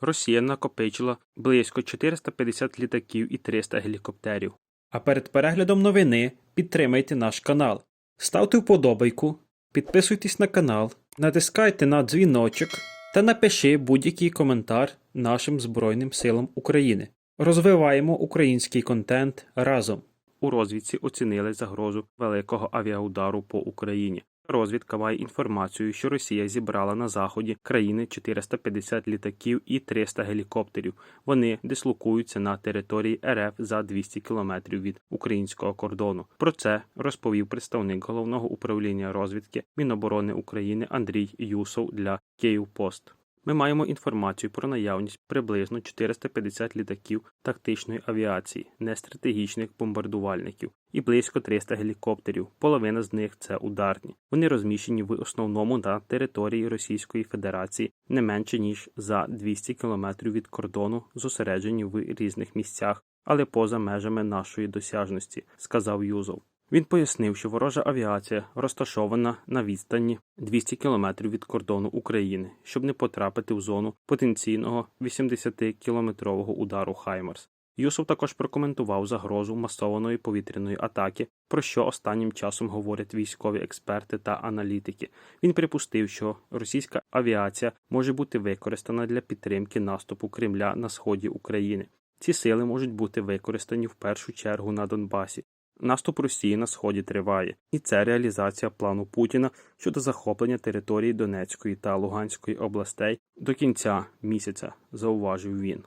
Росія накопичила близько 450 літаків і 300 гелікоптерів. А перед переглядом новини підтримайте наш канал. Ставте вподобайку, підписуйтесь на канал, натискайте на дзвіночок та напиши будь-який коментар нашим Збройним силам України. Розвиваємо український контент разом. У розвідці оцінили загрозу великого авіаудару по Україні. Розвідка має інформацію, що Росія зібрала на заході країни 450 літаків і 300 гелікоптерів. Вони дислокуються на території РФ за 200 кілометрів від українського кордону. Про це розповів представник головного управління розвідки Міноборони України Андрій Юсов для Київпост. Ми маємо інформацію про наявність приблизно 450 літаків тактичної авіації, нестратегічних бомбардувальників і близько 300 гелікоптерів. Половина з них це ударні. Вони розміщені в основному на території Російської Федерації не менше ніж за 200 кілометрів від кордону, зосереджені в різних місцях, але поза межами нашої досяжності, сказав Юзов. Він пояснив, що ворожа авіація розташована на відстані 200 кілометрів від кордону України, щоб не потрапити в зону потенційного 80-кілометрового удару Хаймерс. Юсов також прокоментував загрозу масованої повітряної атаки, про що останнім часом говорять військові експерти та аналітики. Він припустив, що російська авіація може бути використана для підтримки наступу Кремля на сході України. Ці сили можуть бути використані в першу чергу на Донбасі. Наступ Росії на сході триває, і це реалізація плану Путіна щодо захоплення території Донецької та Луганської областей до кінця місяця, зауважив він.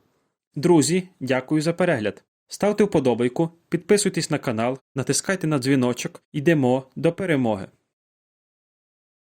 Друзі, дякую за перегляд. Ставте вподобайку, підписуйтесь на канал, натискайте на дзвіночок. Йдемо до перемоги.